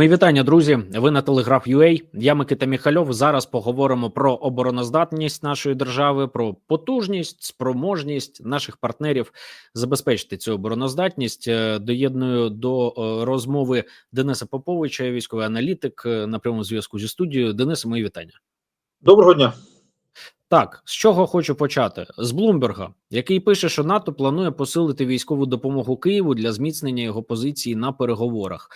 Мої вітання, друзі. Ви на телеграф UA. Я Микита Міхальов. Зараз поговоримо про обороноздатність нашої держави, про потужність, спроможність наших партнерів забезпечити цю обороноздатність. Е, Доєдную до е, розмови Дениса Поповича, військовий аналітик е, на прямому зв'язку зі студією. Денисе, мої вітання. Доброго дня. Так, з чого хочу почати з Блумберга, який пише, що НАТО планує посилити військову допомогу Києву для зміцнення його позиції на переговорах.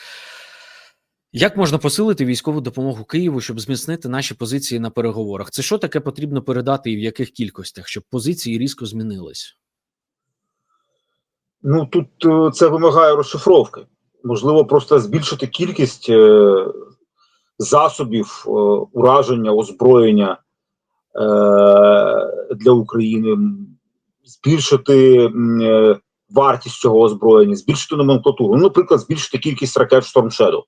Як можна посилити військову допомогу Києву, щоб зміцнити наші позиції на переговорах? Це що таке потрібно передати і в яких кількостях, щоб позиції різко змінились? Ну тут е, це вимагає розшифровки. Можливо, просто збільшити кількість е, засобів е, ураження, озброєння для України, збільшити вартість цього озброєння, збільшити номенклатуру. Ну, наприклад, збільшити кількість ракет Storm Shadow.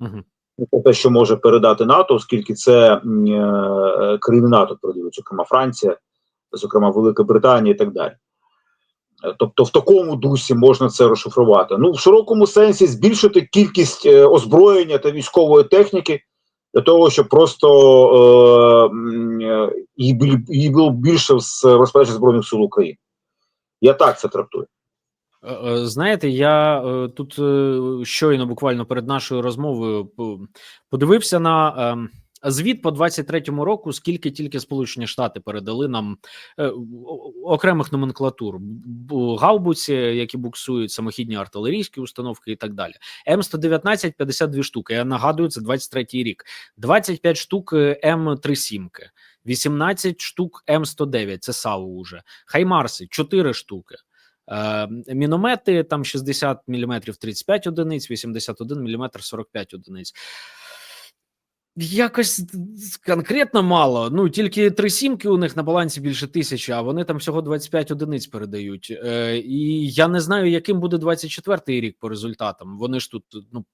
Угу. Те, що може передати НАТО, оскільки це е, країни НАТО передають, зокрема Франція, зокрема Велика Британія і так далі. Е, Тобто, в такому дусі можна це розшифрувати. Ну, в широкому сенсі збільшити кількість е, озброєння та військової техніки для того, щоб просто е, е, її, її було більше з розпорядження Збройних сил України. Я так це трактую. Е, е, Знаєте, я е, тут щойно буквально перед нашою розмовою подивився на ем, звіт по 23-му року, скільки тільки Сполучені Штати передали нам окремих номенклатур гаубиці, які буксують самохідні артилерійські установки і так далі. М119 – 52 штуки. Я нагадую, це 23-й рік. 25 штук е, М37, 18 штук М109, це САУ уже. Хаймарси 4 штуки. Е, міномети там 60 мм 35 одиниць, 81 мм 45 одиниць. Якось конкретно мало. Ну тільки три сімки у них на балансі більше тисячі, а вони там всього 25 одиниць передають. Е, і я не знаю, яким буде 24-й рік по результатам. Вони ж тут ну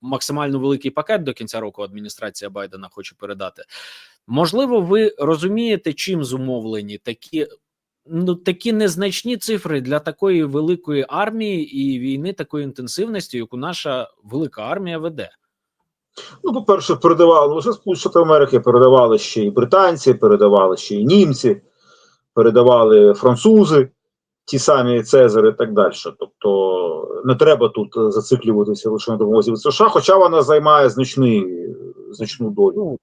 максимально великий пакет до кінця року адміністрація Байдена хоче передати. Можливо, ви розумієте, чим зумовлені такі ну такі незначні цифри для такої великої армії і війни такої інтенсивності, яку наша велика армія веде. Ну, по-перше, передавали не лише Сполучені Америки, передавали ще і британці, передавали ще і німці, передавали французи, ті самі Цезари і так далі. Тобто не треба тут зациклюватися лише на допомозі від США, хоча вона займає значний, значну долю.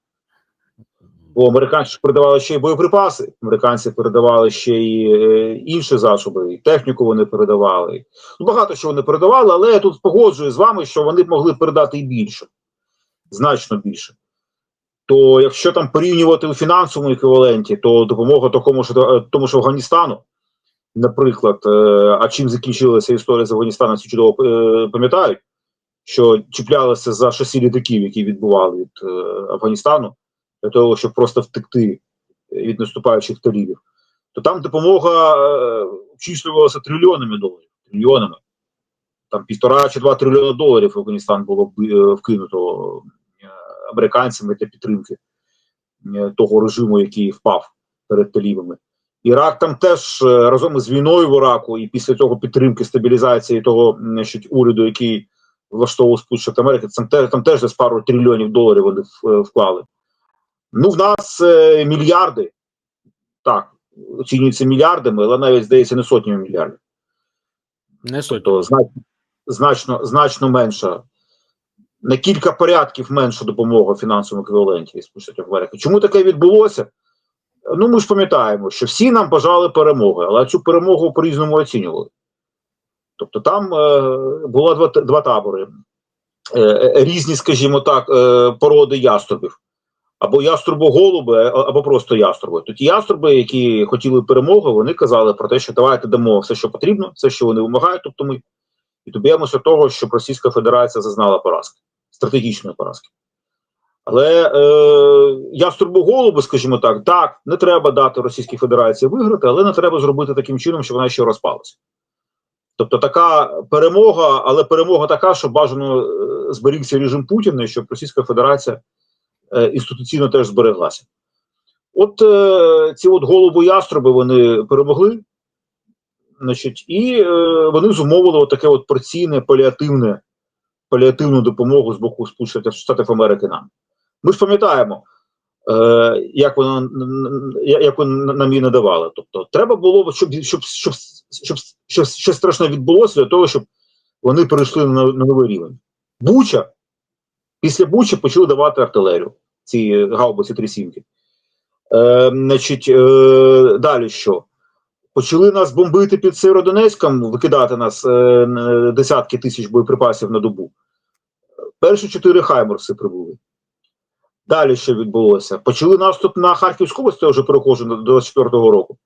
Бо американці передавали ще й боєприпаси, американці передавали ще й е, інші засоби, і техніку вони передавали. Ну, багато що вони передавали, але я тут погоджую з вами, що вони могли передати і більше, значно більше. То якщо там порівнювати у фінансовому еквіваленті, то допомога такому ж е, тому ж Афганістану, наприклад, е, а чим закінчилася історія з Афганістаном, всі чудово е, пам'ятають, що чіплялися за шасі літаків, які відбували від е, Афганістану для того, щоб просто втекти від наступаючих талібів, то там допомога е, обчислювалася трильйонами доларів. Трильйонами. Там півтора чи два трильйони доларів в Афганістан було е, вкинуто е, американцями для підтримки того режиму, який впав перед талібами. Ірак там теж разом із війною в Іраку, і після того підтримки стабілізації того значить, уряду, який влаштовував Сполучені Штати Америки, там теж там десь пару трильйонів доларів вони вклали. Ну, в нас е, мільярди, так, оцінюються мільярдами, але навіть здається не сотнями мільярдів. Не суть. Тобто значно, значно, значно менша, на кілька порядків менша допомога в фінансовому еквіваленті Сполучених Америки. Чому таке відбулося? Ну, ми ж пам'ятаємо, що всі нам бажали перемоги, але цю перемогу по-різному оцінювали. Тобто там е, було два, два табори, е, е, різні, скажімо так, е, породи яструбів. Або яструбоголуби, а- або просто яструби. Тоді яструби, які хотіли перемоги, вони казали про те, що давайте дамо все, що потрібно, все, що вони вимагають, тобто ми, і доб'ємося того, щоб Російська Федерація зазнала поразки, стратегічної поразки. Але е, яструбоголуби, скажімо так, так, не треба дати Російській Федерації виграти, але не треба зробити таким чином, щоб вона ще розпалася. Тобто така перемога, але перемога така, що бажано е, зберігся режим Путіна, щоб Російська Федерація е, інституційно теж збереглася. От е, ці от голубу яструби вони перемогли, значить, і е, вони зумовили таке от порційне паліативне паліативну допомогу з боку Сполучених Штатів Америки нам. Ми ж пам'ятаємо, е, як воно як нам її надавали. Тобто, треба було, щоб щоб, щоб, щоб, щоб щось страшне відбулося для того, щоб вони перейшли на, на новий рівень. Буча. Після Буча почали давати артилерію, ці гаубиці трісімки. Е, значить, е, далі що? Почали нас бомбити під Сєвєродонецьком, викидати нас е, десятки тисяч боєприпасів на добу. Перші чотири хаймерси прибули. Далі що відбулося? Почали наступ на Харківську область, я вже перехожу до 24-го року.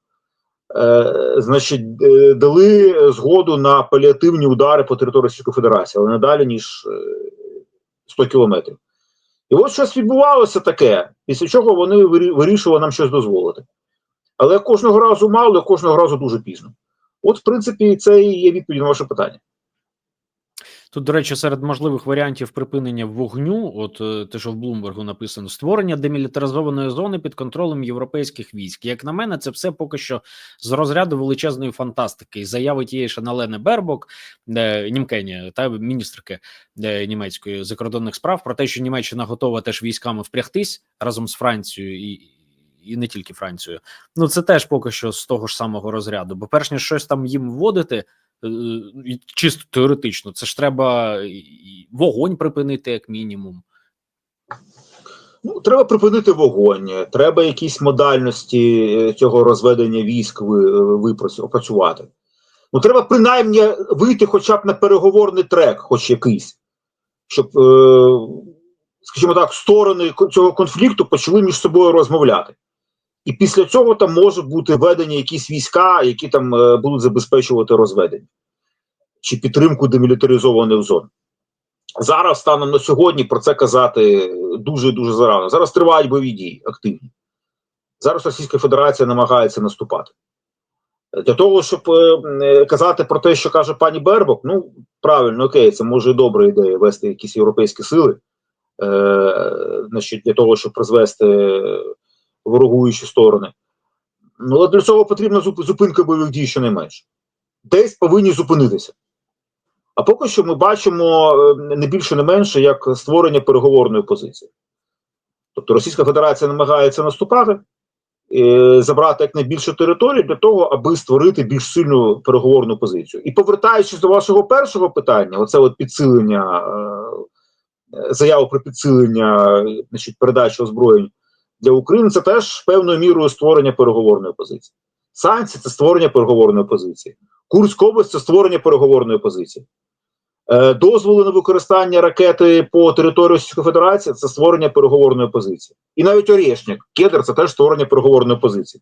Е, Значить, е, дали згоду на паліативні удари по території Російської Федерації, але не далі, ніж е, 100 кілометрів. І от щось відбувалося таке, після чого вони вирі- вирішували нам щось дозволити. Але кожного разу мало, кожного разу дуже пізно. От, в принципі, це і є відповідь на ваше питання. Тут, до речі, серед можливих варіантів припинення вогню, от е, те, що в Блумбергу написано, створення демілітаризованої зони під контролем європейських військ. Як на мене, це все поки що з розряду величезної фантастики. І заяви тієї ж Аналени Бербок, е, німкені та міністрки е, німецької закордонних справ, про те, що Німеччина готова теж військами впрягтись разом з Францією і. І не тільки Францією, ну це теж поки що з того ж самого розряду. Бо перш ніж щось там їм вводити, чисто теоретично, це ж треба вогонь припинити, як мінімум. Ну, треба припинити вогонь, треба якісь модальності е, цього розведення військ опрацювати. Ну, треба принаймні вийти хоча б на переговорний трек, хоч якийсь, щоб, е, скажімо так, сторони цього конфлікту почали між собою розмовляти. І після цього там можуть бути введені якісь війська, які там е, будуть забезпечувати розведення чи підтримку демілітаризованих зон. Зараз, станом на сьогодні, про це казати дуже дуже зарано. Зараз тривають бойові дії активні. Зараз Російська Федерація намагається наступати. Для того, щоб е, е, казати про те, що каже пані Бербок, ну правильно, окей, це може і добра ідея вести якісь європейські сили, е, значить, для того, щоб призвести ворогуючі сторони. Ну, але для цього потрібна зупинка бойових дій щонайменше. Десь повинні зупинитися. А поки що ми бачимо е, не більше, не менше, як створення переговорної позиції. Тобто Російська Федерація намагається наступати, е, забрати якнайбільше території для того, аби створити більш сильну переговорну позицію. І повертаючись до вашого першого питання, оце от підсилення, е, заяву про підсилення значить, передачі озброєнь для України, це теж певною мірою створення переговорної позиції. Санкції це створення переговорної позиції. Курська область це створення переговорної позиції. Е, дозволи на використання ракети по території Російської Федерації це створення переговорної позиції. І навіть Орешник, Кедр це теж створення переговорної позиції.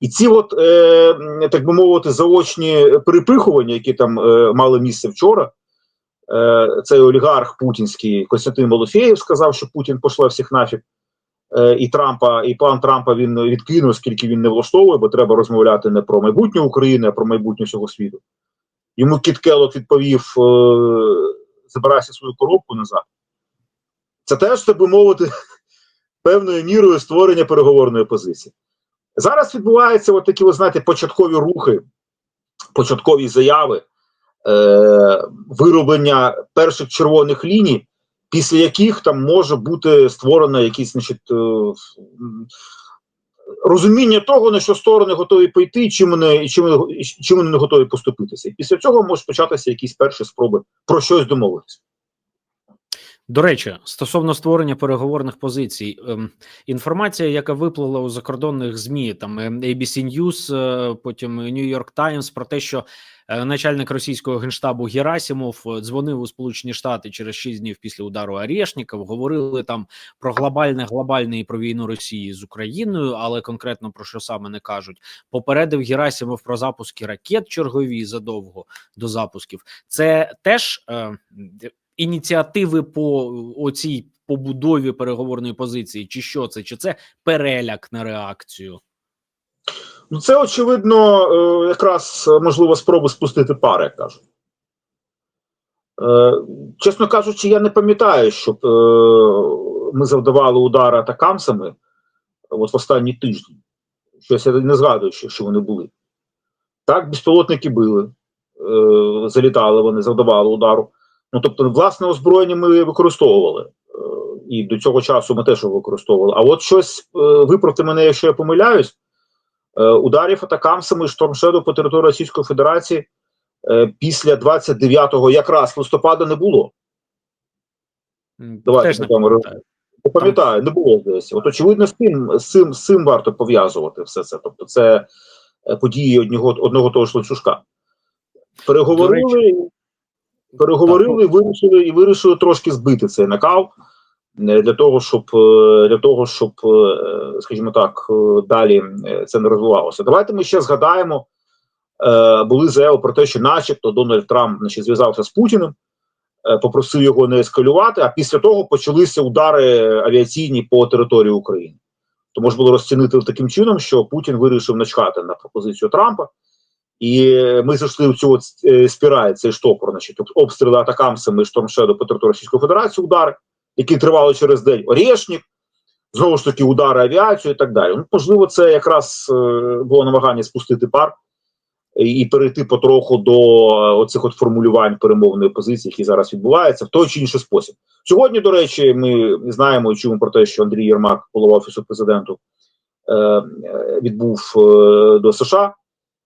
І ці, от, е, так би мовити, заочні перепихування, які там е, мали місце вчора, цей олігарх путінський Костянтин Малофєєв сказав, що Путін пошла всіх нафіг. Е, і Трампа, і план Трампа він відкинув, оскільки він не влаштовує, бо треба розмовляти не про майбутнє України, а про майбутнє всього світу. Йому Кіт Келлог відповів: е, забирайся свою коробку назад. Це теж, так би мовити, певною мірою створення переговорної позиції. Зараз відбуваються от такі, ви знаєте, початкові рухи, початкові заяви, е, вироблення перших червоних ліній, після яких там може бути створено якісь, значить, е, розуміння того, на що сторони готові пойти, чим вони, чим, чим вони не готові поступитися. І після цього можуть початися якісь перші спроби про щось домовитися. До речі, стосовно створення переговорних позицій, ем, інформація, яка виплила у закордонних змі, там ем, ABC News, е, потім New York Times, про те, що начальник російського генштабу Герасімов е, дзвонив у Сполучені Штати через 6 днів після удару Арєшніков, говорили там про глобальне, глобальне і про війну Росії з Україною, але конкретно про що саме не кажуть. Попередив Герасімов про запуски ракет чергові задовго до запусків. Це теж е, ініціативи по оцій побудові переговорної позиції, чи що це, чи це переляк на реакцію? Ну, це очевидно, е, якраз е, можливо спроби спустити пари, як кажуть. Е, чесно кажучи, я не пам'ятаю, щоб ми завдавали удари атакамсами от в останні тижні. Щось я не згадую, що, вони були. Так, безпілотники били, залітали вони, завдавали удару. Ну тобто, власне озброєння ми використовували. І до цього часу ми теж використовували. А от щось виправте мене, якщо я помиляюсь. Е, Ударів атакамсами штормшеду по території Російської Федерації е, після 29-го якраз листопада не було. Давайте не пам'ятаю. Не було десь. От очевидно, з цим, з цим, з цим варто пов'язувати все це. Тобто, це е, події одного, одного того ж ланцюжка. Переговорили, переговорили, вирішили і вирішили трошки збити цей накал для того, щоб е, для того, щоб, е, скажімо так, е, далі е, це не розвивалося. Давайте ми ще згадаємо. е, Були заяви про те, що, начебто, Дональд Трамп значить, зв'язався з Путіним, е, попросив його не ескалювати. А після того почалися удари авіаційні по території України. То можна було розцінити таким чином, що Путін вирішив начхати на пропозицію Трампа, і ми зайшли в цю е, спіраль, цей штопор, значить, обстріли атакамсами Штормшеду по території Російської Федерації, удари, які тривали через день Орєшнік, знову ж таки, удари авіацію і так далі. Ну, можливо, це якраз е, було намагання спустити пар і, перейти потроху до е, оцих от формулювань перемовної позиції, які зараз відбуваються, в той чи інший спосіб. Сьогодні, до речі, ми знаємо і чуємо про те, що Андрій Єрмак, голова офісу президенту, е, відбув до США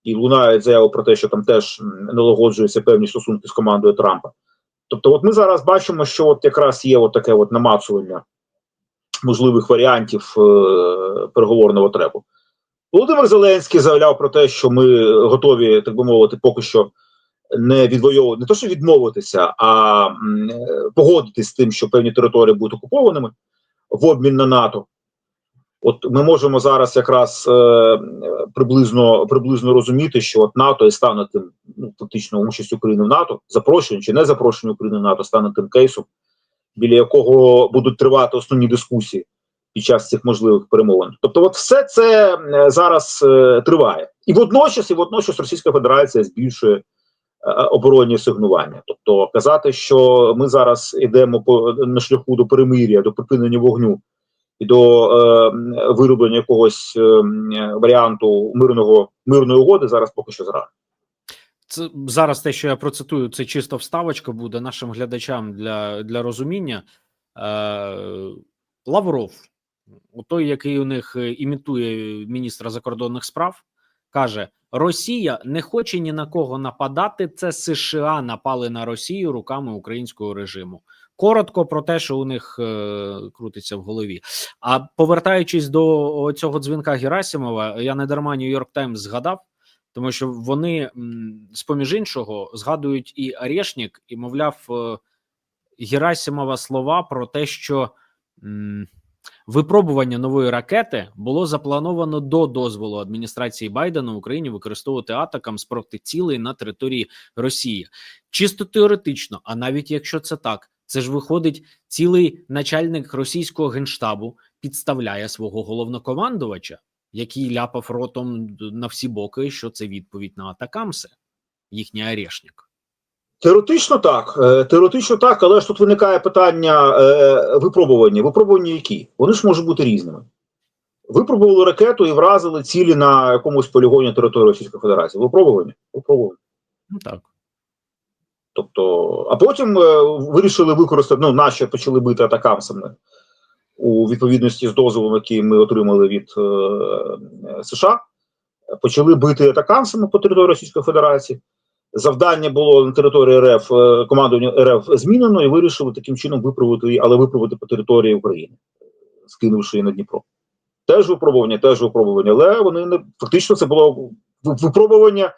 і лунають заяви про те, що там теж налагоджуються певні стосунки з командою Трампа. Тобто, от ми зараз бачимо, що от якраз є от таке от намацування можливих варіантів е, переговорного требу. Володимир Зеленський заявляв про те, що ми готові, так би мовити, поки що не відвоювати, не то, що відмовитися, а е, погодитись з тим, що певні території будуть окупованими в обмін на НАТО. От ми можемо зараз якраз е, приблизно приблизно розуміти, що от НАТО і стане тим, ну фактично участь України в НАТО, запрошення чи не запрошення України в НАТО стане тим кейсом, біля якого будуть тривати основні дискусії під час цих можливих перемовин. Тобто, от все це е, зараз е, триває, і водночас, і водночас Російська Федерація збільшує е, оборонні сигнування. Тобто казати, що ми зараз йдемо по на шляху до перемир'я, до припинення вогню до е, вироблення якогось е, варіанту мирного мирної угоди зараз поки що зрано. Це зараз те, що я процитую, це чисто вставочка буде нашим глядачам для, для розуміння. Е, Лавров, той, який у них е, імітує міністра закордонних справ, каже: Росія не хоче ні на кого нападати. Це США напали на Росію руками українського режиму. Коротко про те, що у них е, крутиться в голові. А повертаючись до цього дзвінка Герасимова, я не дарма Нью-Йорк Таймс згадав, тому що вони, з-поміж іншого, згадують і Арешнік, і, мовляв, е, Герасимова слова про те, що м, випробування нової ракети було заплановано до дозволу адміністрації Байдена в Україні використовувати атакам з проти цілей на території Росії. Чисто теоретично, а навіть якщо це так, це ж виходить, цілий начальник російського генштабу підставляє свого головнокомандувача, який ляпав ротом на всі боки, що це відповідь на атакамси, їхній арешник. Теоретично так, е, теоретично так, але ж тут виникає питання е, випробування. Випробування які? Вони ж можуть бути різними. Випробували ракету і вразили цілі на якомусь полігоні території Російської Федерації. Випробування? Випробування. Ну так. Тобто, а потім е, вирішили використати, ну, наші почали бити атакамсами у відповідності з дозволом, який ми отримали від е, США, почали бити атакамсами по території Російської Федерації. Завдання було на території РФ е, командування РФ змінено і вирішили таким чином виправити її, але виправити по території України, скинувши її на Дніпро. Теж випробування, теж випробування, але вони не фактично це було випробування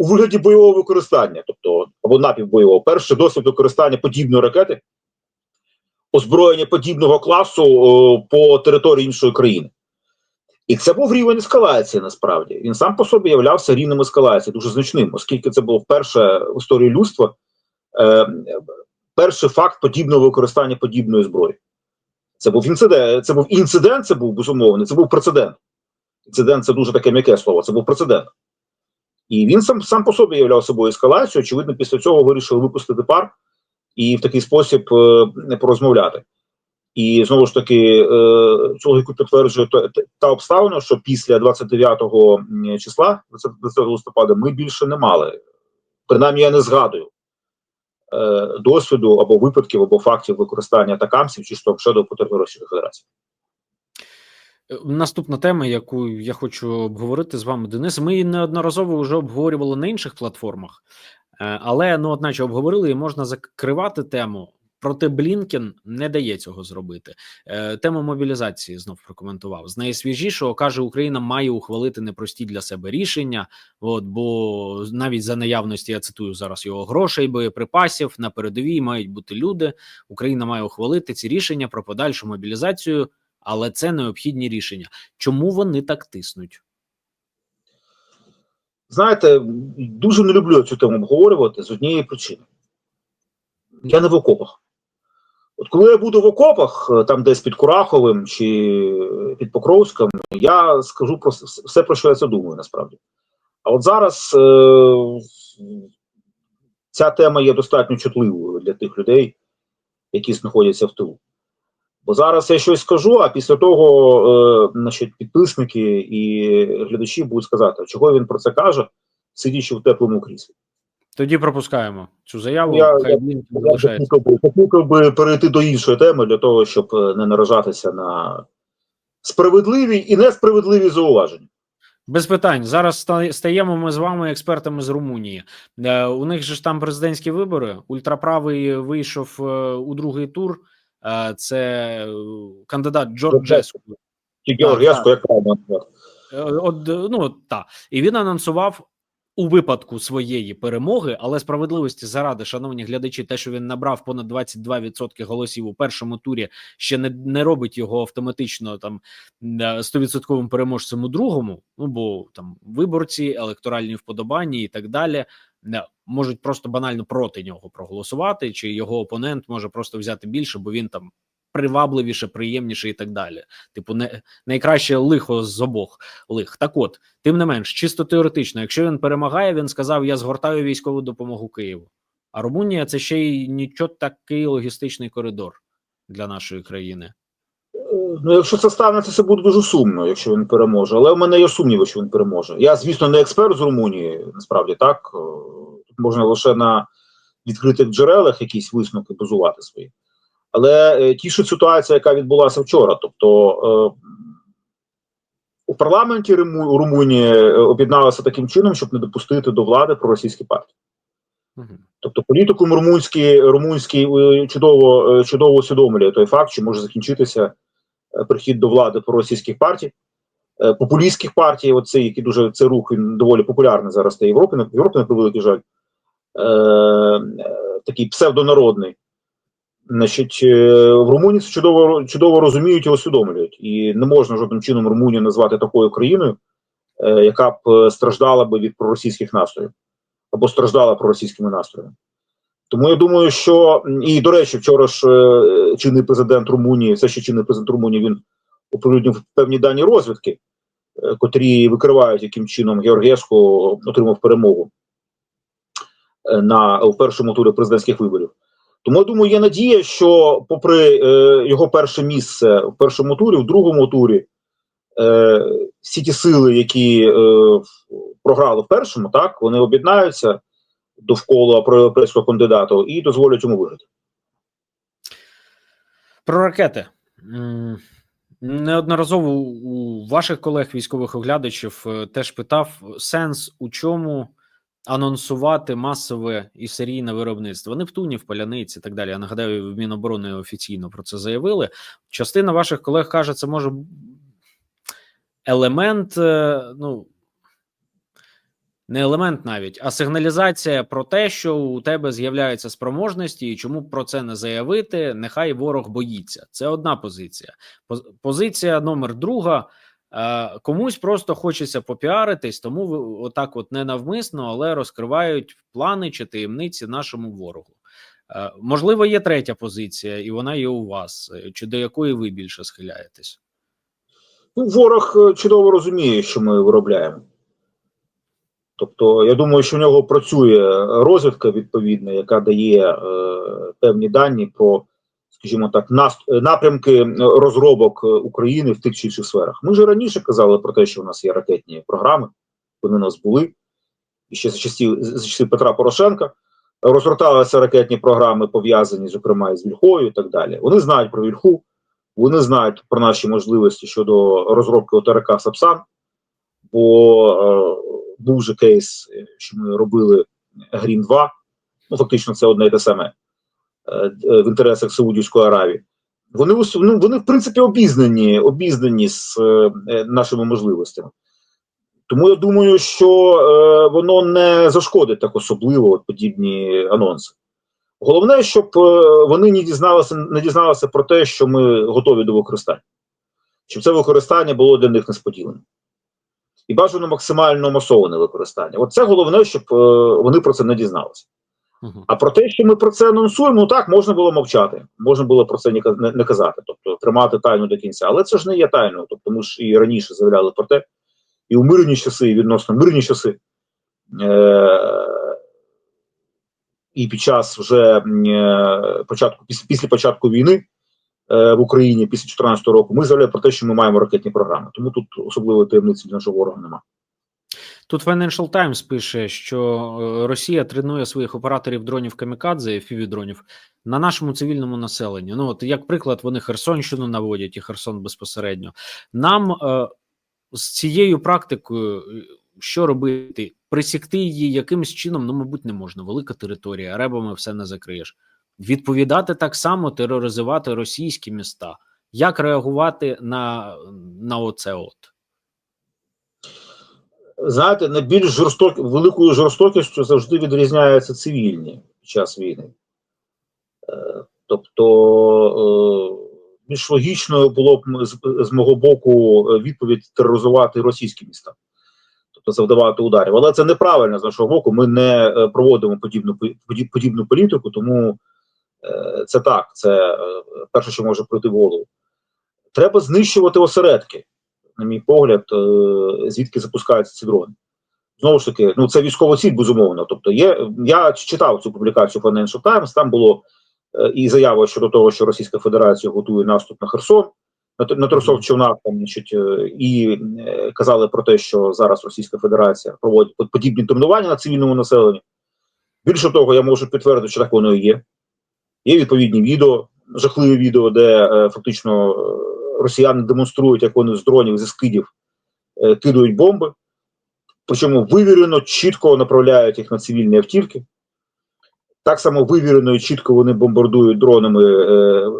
у вигляді бойового використання, тобто або напівбойового. Перший досвід використання подібної ракети, озброєння подібного класу о, по території іншої країни. І це був рівень ескалації насправді. Він сам по собі являвся рівнем ескалації, дуже значним, оскільки це було вперше в історії людства е, перший факт подібного використання подібної зброї. Це був інцидент, це був інцидент, це був безумовно, це був прецедент. Інцидент це дуже таке м'яке слово, це був прецедент. І він сам сам по собі являв собою ескалацію. Очевидно, після цього вирішили випустити пар і в такий спосіб е, порозмовляти. І знову ж таки, е, цю логіку підтверджує та, та обставина, що після 29 числа, 20 листопада, ми більше не мали. Принаймні, я не згадую е, досвіду або випадків, або фактів використання атакамсів чи штовшедов по Федерації. Наступна тема, яку я хочу обговорити з вами, Денис. Ми її неодноразово вже обговорювали на інших платформах, е, але ну, одначе обговорили і можна закривати тему. Проте Блінкен не дає цього зробити. Е, Тему мобілізації знов прокоментував. З найсвіжішого каже, Україна має ухвалити непрості для себе рішення. От бо навіть за наявності я цитую зараз його грошей, боєприпасів на передовій мають бути люди. Україна має ухвалити ці рішення про подальшу мобілізацію, але це необхідні рішення. Чому вони так тиснуть? Знаєте, дуже не люблю цю тему обговорювати з однієї причини. Я не в окопах. От коли я буду в окопах, е, там десь під Кураховим чи під Покровськом, я скажу про все, про що я це думаю, насправді. А от зараз е, ця тема є достатньо чутливою для тих людей, які знаходяться в тилу. Бо зараз я щось скажу, а після того е, значить, підписники і глядачі будуть сказати, чого він про це каже, сидячи в теплому кріслі. Тоді пропускаємо цю заяву. Я- Хай я- Блінкен Я покликав би, перейти до іншої теми для того, щоб е, не наражатися на справедливі і несправедливі зауваження. Без питань. Зараз стаємо ми з вами експертами з Румунії. Е, у них же ж там президентські вибори. Ультраправий вийшов е, у другий тур. Е, це е, кандидат Джорджеску. Чи як правильно? Е, От е, ну та і він анонсував у випадку своєї перемоги, але справедливості заради, шановні глядачі, те, що він набрав понад 22% голосів у першому турі, ще не, не робить його автоматично там е, стовідсотковим переможцем у другому. Ну бо там виборці, електоральні вподобання і так далі. Е, Можуть просто банально проти нього проголосувати, чи його опонент може просто взяти більше, бо він там привабливіше, приємніше і так далі. Типу, не найкраще лихо з обох лих. Так от, тим не менш, чисто теоретично, якщо він перемагає, він сказав: Я згортаю військову допомогу Києву. А Румунія це ще й нічого такий логістичний коридор для нашої країни. Ну, якщо це станеться, це буде дуже сумно, якщо він переможе. Але в мене є сумніви, що він переможе. Я, звісно, не експерт з Румунії, насправді так. Е, Тут можна лише на відкритих джерелах якісь висновки базувати свої. Але е, тішить ситуація, яка відбулася вчора. Тобто е, у парламенті Риму- Румунії об'єдналися таким чином, щоб не допустити до влади проросійські партії. Тобто політикум румунський, румунський чудово, чудово усвідомлює той факт, що може закінчитися прихід до влади проросійських партій, е, популістських партій, оцей, який дуже цей рух він доволі популярний зараз в Європі, на Європі, на превеликий жаль, е, е, такий псевдонародний. Значить, е, в Румунії це чудово, чудово розуміють і усвідомлюють. І не можна жодним чином Румунію назвати такою країною, е, яка б е, страждала би від проросійських настроїв або страждала проросійськими настроями. Тому я думаю, що і до речі, вчора ж е, чинний президент Румунії, все ще чинний президент Румунії, він оприлюднив певні дані розвідки, е, котрі викривають, яким чином Георгієвсько отримав перемогу е, на в першому турі президентських виборів. Тому я думаю, є надія, що, попри його перше місце в першому турі, в другому турі, всі ті сили, які програли в першому, так вони об'єднаються довкола проєвропейського кандидата і дозволять йому виграти. Про ракети. Неодноразово у ваших колег військових оглядачів е, теж питав сенс у чому анонсувати масове і серійне виробництво Нептунів, паляниць і так далі. Я нагадаю, в Міноборони офіційно про це заявили. Частина ваших колег каже, це може елемент, е, ну не елемент навіть, а сигналізація про те, що у тебе з'являються спроможності, і чому про це не заявити, нехай ворог боїться. Це одна позиція. Позиція номер друга. е, Комусь просто хочеться попіаритись, тому отак, от ненавмисно, але розкривають плани чи таємниці нашому ворогу. Е, Можливо, є третя позиція, і вона є у вас, е, чи до якої ви більше схиляєтесь? Ну, ворог чудово розуміє, що ми виробляємо. Тобто, я думаю, що в нього працює розвідка відповідна, яка дає е, певні дані про, скажімо так, напрямки розробок України в тих чи інших сферах. Ми вже раніше казали про те, що в нас є ракетні програми, вони у нас були і ще за часів, за часів Петра Порошенка. розгорталися ракетні програми, пов'язані, зокрема, із Вільхою і так далі. Вони знають про Вільху, вони знають про наші можливості щодо розробки ОТРК Сапсан, бо е, був же кейс, е, що ми робили Грім 2. Ну, фактично, це одне і те саме е, е, в інтересах Саудівської Аравії. Вони ну, вони в принципі обізнані, обізнані з нашими можливостями. Тому я думаю, що е, воно не зашкодить так особливо от подібні анонси. Головне, щоб е, вони не дізналися, не дізналися про те, що ми готові до використання, щоб це використання було для них несподіваним. І бажано максимально масоване використання. От це головне, щоб е, вони про це не дізналися. А про те, що ми про це анонсуємо, ну так можна було мовчати, можна було про це не, не, казати, тобто тримати тайну до кінця. Але це ж не є тайною. Тобто ми ж і раніше заявляли про те, і у мирні часи, і відносно мирні часи, е- і під час вже е, початку, після, після початку війни в Україні, після 2014 року, ми заявляли про те, що ми маємо ракетні програми. Тому тут особливої таємниці для нашого ворога немає. Тут Financial Times пише, що е, Росія тренує своїх операторів дронів камікадзе, FPV-дронів, на нашому цивільному населенні. Ну, от як приклад, вони Херсонщину наводять і Херсон безпосередньо. Нам е, з цією практикою е, що робити? Присікти її якимось чином, ну, мабуть, не можна. Велика територія, ребами все не закриєш. Відповідати так само, тероризувати російські міста. Як реагувати на, на оце от? знаєте, найбільш жорсток, великою жорстокістю завжди відрізняються цивільні під час війни. Е, тобто е, більш логічною було б з, мого боку е, відповідь тероризувати російські міста, тобто завдавати ударів. Але це неправильно з нашого боку. Ми не проводимо подібну подібну політику, тому це так, це е, перше, що може прийти в голову. Треба знищувати осередки на мій погляд, е, звідки запускаються ці дрони. Знову ж таки, ну це військова ціль, безумовно. Тобто, є я читав цю публікацію Financial Times, Там було е, і заява щодо того, що Російська Федерація готує наступ на Херсон, на, трьохсот човнах, там, значить, е, і е, казали про те, що зараз Російська Федерація проводить подібні тренування на цивільному населенні. Більше того, я можу підтвердити, що так воно і є. Є відповідні відео, жахливі відео, де е, фактично е, росіяни демонструють, як вони з дронів зі скидів е, кидають бомби, причому вивірено, чітко направляють їх на цивільні автівки. Так само вивірено і чітко вони бомбардують дронами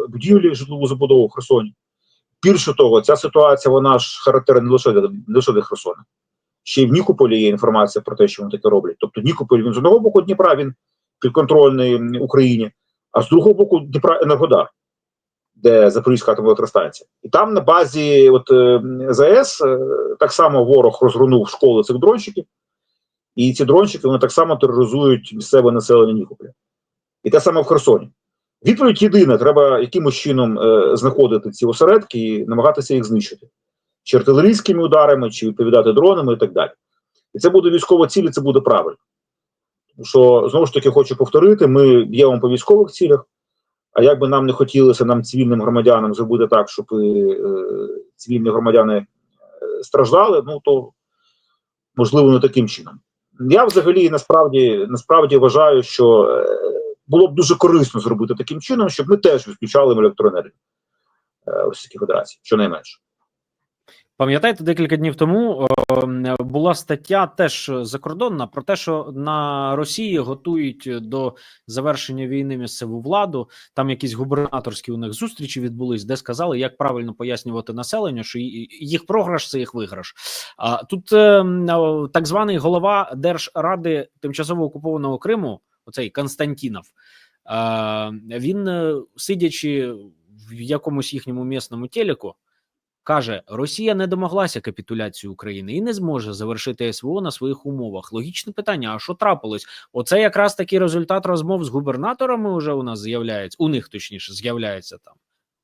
будівлі житлову забудову в Херсоні. Більше того, ця ситуація вона ж характерна не лише, для- не лише для Херсона. Ще й в Нікополі є інформація про те, що вони таке роблять. Тобто Нікополь він з одного боку Дніпра, він підконтрольний Україні, а з другого боку Дніпра Енергодар, де Запорізька атомна електростанція. І там на базі от, е, ЗАЕС е, так само ворог розгорнув школи цих дронщиків, і ці дронщики вони так само тероризують місцеве населення Нікополя. І те саме в Херсоні. Відповідь єдина: треба якимось чином е, знаходити ці осередки і намагатися їх знищити. Чи артилерійськими ударами, чи відповідати дронами і так далі. І це буде військова ціль, і це буде правильно. Що, знову ж таки, хочу повторити: ми б'ємо по військових цілях. А як би нам не хотілося нам, цивільним громадянам, зробити так, щоб е, цивільні громадяни е, страждали, ну то можливо не таким чином. Я взагалі насправді насправді вважаю, що е, було б дуже корисно зробити таким чином, щоб ми теж відключали електроенергію е, Російської Федерації, щонайменше. Пам'ятаєте, декілька днів тому е, була стаття теж закордонна про те, що на Росії готують до завершення війни місцеву владу. Там якісь губернаторські у них зустрічі відбулись, де сказали, як правильно пояснювати населенню, що їх програш це їх виграш. А тут е, е, так званий голова Держради тимчасово окупованого Криму, оцей Константінов. е, Він, е, сидячи в якомусь їхньому місному телеку, каже: Росія не домоглася капітуляції України і не зможе завершити СВО на своїх умовах. Логічне питання: а що трапилось? Оце якраз такий результат розмов з губернаторами вже у нас з'являється, у них точніше з'являється там.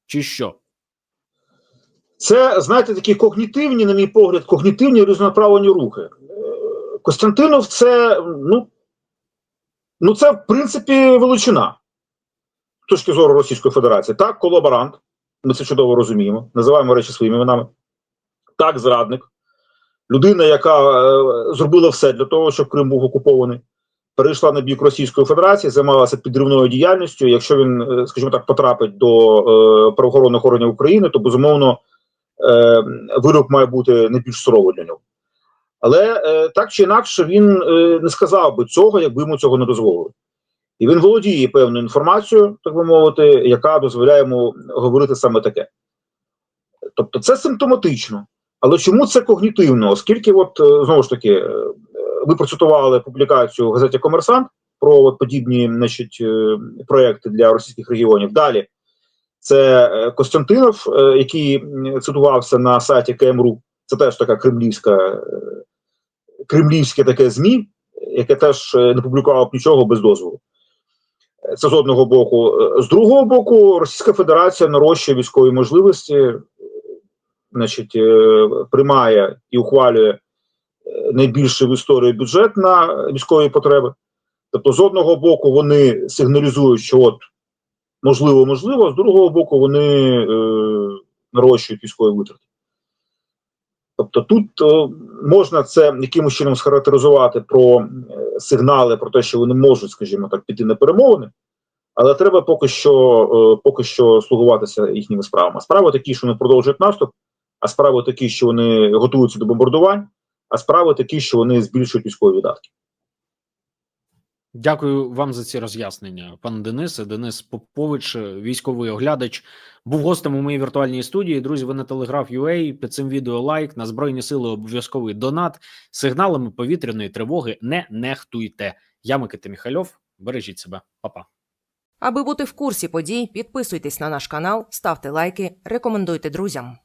Чи що? Це, знаєте, такі когнітивні, на мій погляд, когнітивні різнонаправлені рухи. Е, Костянтинов це, ну, ну це, в принципі, величина з точки зору Російської Федерації. Так, колаборант, ми це чудово розуміємо, називаємо речі своїми іменами. Так, зрадник, людина, яка е, зробила все для того, щоб Крим був окупований. перейшла на бік Російської Федерації, займалася підривною діяльністю. Якщо він, е, скажімо так, потрапить до е, правоохоронних органів України, то безумовно е, вирок має бути не більш суровий для нього. Але е, так чи інакше він е, не сказав би цього, якби йому цього не дозволили. І він володіє певною інформацією, так би мовити, яка дозволяє йому говорити саме таке. Тобто це симптоматично. Але чому це когнітивно? Оскільки, от е, знову ж таки, е, ви процитували публікацію в газеті Комерсант про от подібні значить, е, проекти для російських регіонів. Далі це Костянтинов, який цитувався на сайті КМРУ. Це теж така кремлівська, кремлівське таке ЗМІ, яке теж не публікувало б нічого без дозволу. Е, Це з одного боку. Е, З другого боку, Російська Федерація нарощує військові можливості, е, значить, приймає і ухвалює найбільший в історії бюджет на військові потреби. Тобто, з одного боку, вони сигналізують, що от можливо, можливо, з другого боку, вони е, нарощують військові витрати. Тобто тут е, можна це якимось чином схарактеризувати про е, сигнали про те, що вони можуть, скажімо так, піти на перемовини, але треба поки що, е, поки що слугуватися їхніми справами. Справи такі, що вони продовжують наступ, а справи такі, що вони готуються до бомбардувань, а справи такі, що вони збільшують військові видатки. Дякую вам за ці роз'яснення, пане Денисе. Денис Попович, військовий оглядач, був гостем у моїй віртуальній студії. Друзі, ви на телеграф UA, під цим відео лайк на збройні сили. Обов'язковий донат сигналами повітряної тривоги. Не нехтуйте. Я Микита Міхальов. Бережіть себе, Па-па. Аби бути в курсі подій, підписуйтесь на наш канал, ставте лайки, рекомендуйте друзям.